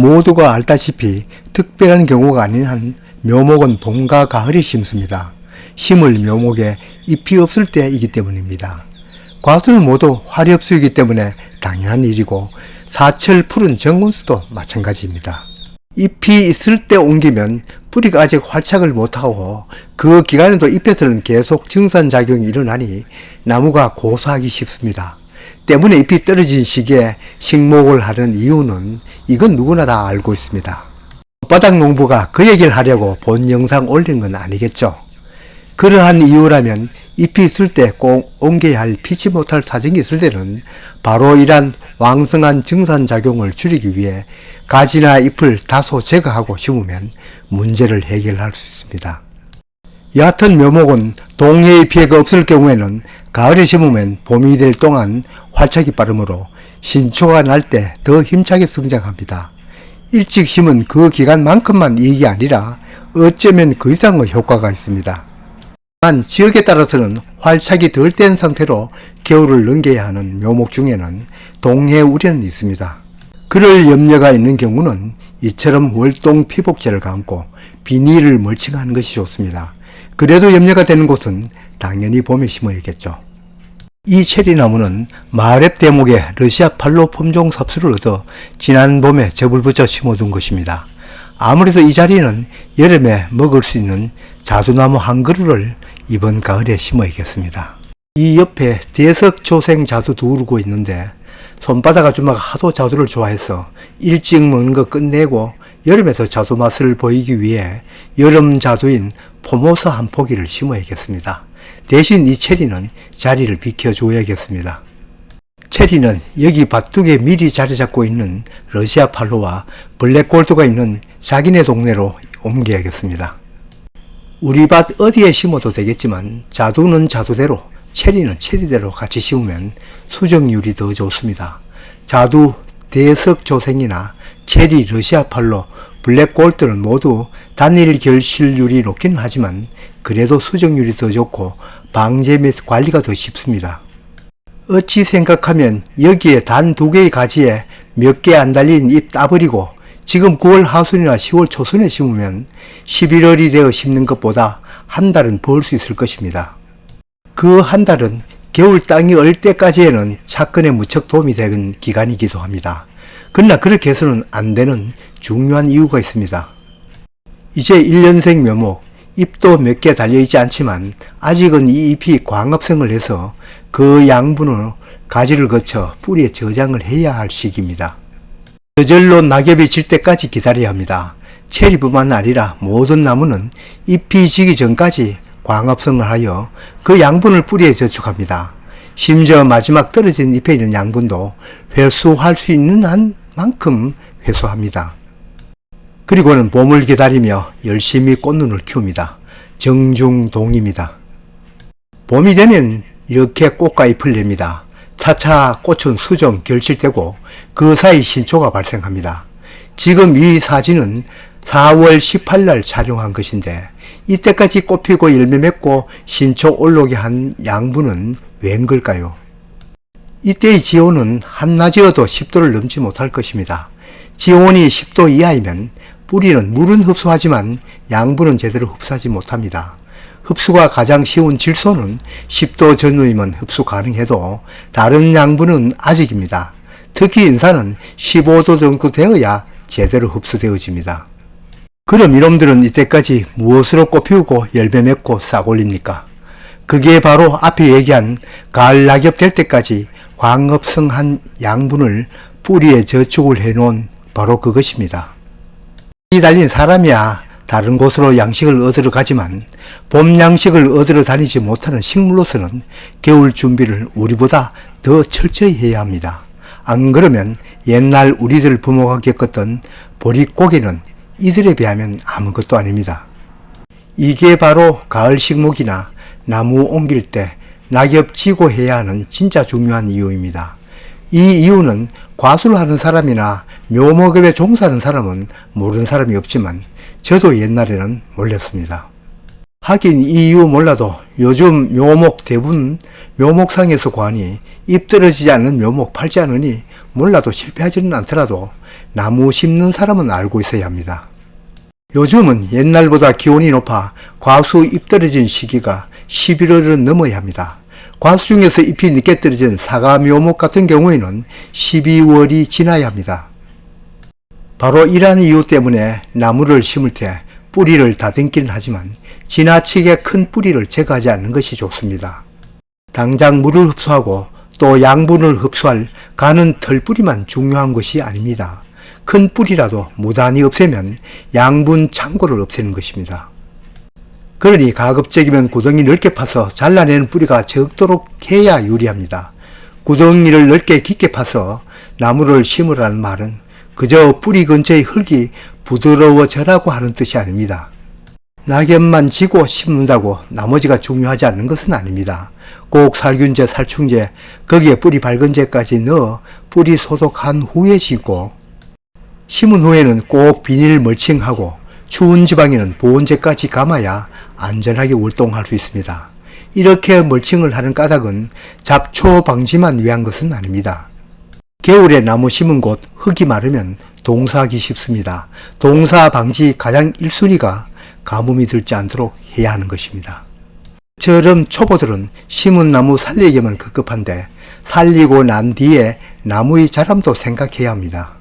모두가 알다시피 특별한 경우가 아닌 한 묘목은 봄과 가을에 심습니다. 심을 묘목에 잎이 없을 때이기 때문입니다. 과수는 모두 없이기 때문에 당연한 일이고 사철 푸른 정군수도 마찬가지입니다. 잎이 있을 때 옮기면 뿌리가 아직 활착을 못하고 그 기간에도 잎에서는 계속 증산작용이 일어나니 나무가 고사하기 쉽습니다. 때문에 잎이 떨어진 시기에 식목을 하는 이유는 이건 누구나 다 알고 있습니다. 바닥 농부가 그 얘기를 하려고 본 영상 올린 건 아니겠죠. 그러한 이유라면 잎이 있을 때 꼭 옮겨야 할 피치 못할 사정이 있을 때는 바로 이란 왕성한 증산작용을 줄이기 위해 가지나 잎을 다소 제거하고 심으면 문제를 해결할 수 있습니다. 얕은 묘목은 동해의 피해가 없을 경우에는 가을에 심으면 봄이 될 동안 활착이 빠르므로 신초가 날 때 더 힘차게 성장합니다. 일찍 심은 그 기간만큼만 이익이 아니라 어쩌면 그 이상의 효과가 있습니다. 단 지역에 따라서는 활착이 덜 된 상태로 겨울을 넘겨야 하는 묘목 중에는 동해 우려는 있습니다. 그럴 염려가 있는 경우는 이처럼 월동 피복제를 감고 비닐을 멀칭하는 것이 좋습니다. 그래도 염려가 되는 곳은 당연히 봄에 심어야겠죠. 이 체리나무는 마을앱 대목에 러시아 팔로 품종 삽수를 얻어 지난 봄에 접을 붙여 심어둔 것입니다. 아무래도 이 자리는 여름에 먹을 수 있는 자두나무 한 그루를 이번 가을에 심어야겠습니다. 이 옆에 대석 조생 자두 두르고 있는데 손바닥 아줌마가 하도 자두를 좋아해서 일찍 먹는 거 끝내고 여름에도 자두 맛을 보이기 위해 여름 자두인 포모사 한 포기를 심어야겠습니다. 대신 이 체리는 자리를 비켜줘야겠습니다. 체리는 여기 밭둑에 미리 자리 잡고 있는 러시아 팔로와 블랙골드가 있는 자기네 동네로 옮겨야겠습니다. 우리 밭 어디에 심어도 되겠지만 자두는 자두대로 체리는 체리대로 같이 심으면 수정률이 더 좋습니다. 자두 대석 조생이나 체리 러시아 팔로 블랙 골드는 모두 단일 결실률이 높긴 하지만 그래도 수정률이 더 좋고 방제 및 관리가 더 쉽습니다. 어찌 생각하면 여기에 단 두 개의 가지에 몇 개 안 달린 잎 따버리고 지금 9월 하순이나 10월 초순에 심으면 11월이 되어 심는 것보다 한 달은 벌 수 있을 것입니다. 그 한 달은 겨울 땅이 얼 때까지에는 차근에 무척 도움이 되는 기간이기도 합니다. 그러나 그렇게 해서는 안 되는 중요한 이유가 있습니다. 이제 1년생 묘목, 잎도 몇 개 달려있지 않지만 아직은 이 잎이 광합성을 해서 그 양분을 가지를 거쳐 뿌리에 저장을 해야 할 시기입니다. 저절로 낙엽이 질 때까지 기다려야 합니다. 체리뿐만 아니라 모든 나무는 잎이 지기 전까지 광합성을 하여 그 양분을 뿌리에 저축합니다. 심지어 마지막 떨어진 잎에 있는 양분도 회수할 수 있는 한 만큼 회수합니다. 그리고는 봄을 기다리며 열심히 꽃눈을 키웁니다. 정중동입니다. 봄이 되면 이렇게 잎을 냅니다. 차차 꽃은 수정 결실되고 그 사이 신초가 발생합니다. 지금 이 사진은 4월 18일 날 촬영한 것인데 이때까지 꽃피고 열매 맺고 신초 올라오게 한 양분은 웬 걸까요? 이때의 지온은 한낮이어도 10도를 넘지 못할 것입니다. 지온이 10도 이하이면 뿌리는 물은 흡수하지만 양분은 제대로 흡수하지 못합니다. 흡수가 가장 쉬운 질소는 10도 전후이면 흡수 가능해도 다른 양분은 아직입니다. 특히 인산은 15도 정도 되어야 제대로 흡수되어집니다. 그럼 이놈들은 이때까지 무엇으로 꽃피우고 열매 맺고 싹 올립니까? 그게 바로 앞에 얘기한 가을 낙엽 될 때까지 광합성한 양분을 뿌리에 저축을 해놓은 바로 그것입니다. 이 달린 사람이야 다른 곳으로 양식을 얻으러 가지만 봄 양식을 얻으러 다니지 못하는 식물로서는 겨울 준비를 우리보다 더 철저히 해야 합니다. 안 그러면 옛날 우리들 부모가 겪었던 보릿고개는 이들에 비하면 아무것도 아닙니다. 이게 바로 가을 식목이나 나무 옮길 때 낙엽 지고 해야 하는 진짜 중요한 이유입니다. 이 이유는 과수를 하는 사람이나 묘목업에 종사하는 사람은 모르는 사람이 없지만 저도 옛날에는 몰랐습니다. 하긴 이 이유 몰라도 요즘 묘목 대부분 묘목상에서 구하니 입 떨어지지 않는 묘목 팔지 않으니 몰라도 실패하지는 않더라도 나무 심는 사람은 알고 있어야 합니다. 요즘은 옛날보다 기온이 높아 과수 잎 떨어진 시기가 11월은 넘어야 합니다. 과수 중에서 잎이 늦게 떨어진 사과 묘목 같은 경우에는 12월이 지나야 합니다. 바로 이러한 이유 때문에 나무를 심을 때 뿌리를 다듬기는 하지만 지나치게 큰 뿌리를 제거하지 않는 것이 좋습니다. 당장 물을 흡수하고 또 양분을 흡수할 가는 털뿌리만 중요한 것이 아닙니다. 큰 뿌리라도 무단히 없애면 양분 창고를 없애는 것입니다. 그러니 가급적이면 구덩이 넓게 파서 잘라내는 뿌리가 적도록 해야 유리합니다. 구덩이를 넓게 깊게 파서 나무를 심으라는 말은 그저 뿌리 근처의 흙이 부드러워져라고 하는 뜻이 아닙니다. 낙엽만 지고 심는다고 나머지가 중요하지 않는 것은 아닙니다. 꼭 살균제, 살충제, 거기에 뿌리 밝은제까지 넣어 뿌리 소독한 후에 심고 심은 후에는 꼭 비닐 멀칭하고 추운 지방에는 보온제까지 감아야 안전하게 활동할 수 있습니다. 이렇게 멀칭을 하는 까닭은 잡초 방지만 위한 것은 아닙니다. 겨울에 나무 심은 곳 흙이 마르면 동사하기 쉽습니다. 동사 방지 가장 1순위가 가뭄이 들지 않도록 해야 하는 것입니다. 저런 초보들은 심은 나무 살리기만 급급한데 살리고 난 뒤에 나무의 자람도 생각해야 합니다.